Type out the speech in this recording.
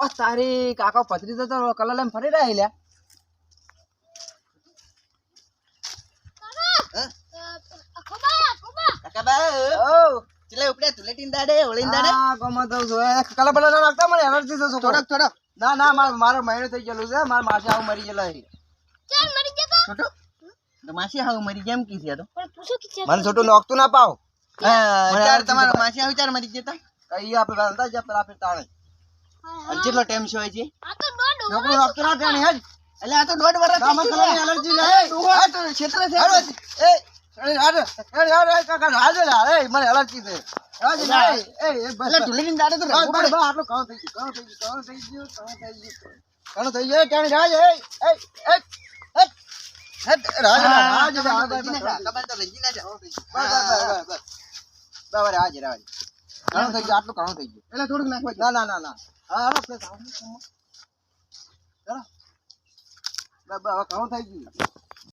આ તારી કાકા પથરી તો કલર લઈને ફરી રહ્યા લ્યા ઓ! ના મને એલર્જી થોડોક થોડોક. ના ના માર મારો મહિનો થઈ ગયેલું છે. મારા માસી આવું મરી ગયેલા છે. છોટો. તો માસી હાવ મરી જેમ કી છે તો. મને છોટું નોખતું ના પાવ ચાર તમારો. માસી હાવ ચાર મરી જતા કઈ આપણે બાંધતા જ પેલા આપણે તાણે. અને કેટલો ટાઈમ છે હોય નોકરી છોકરું ના જાણે હજ એટલે આ તો દોઢ વર્ષ ના, મને કલરની allergy લે. આ તો ક્ષેત્ર છે એ મને એલર્જી છે રાજ, એ, એ, એ, એ, હેટ, રાજ, રાજ, રાજ, ઘણું થઈ ગયું, આટલું ઘણું થઈ ગયું. એટલે થોડુંક નાખવા ના, ના, ના, ના. હા, આપણે ઘણું થઈ ગયું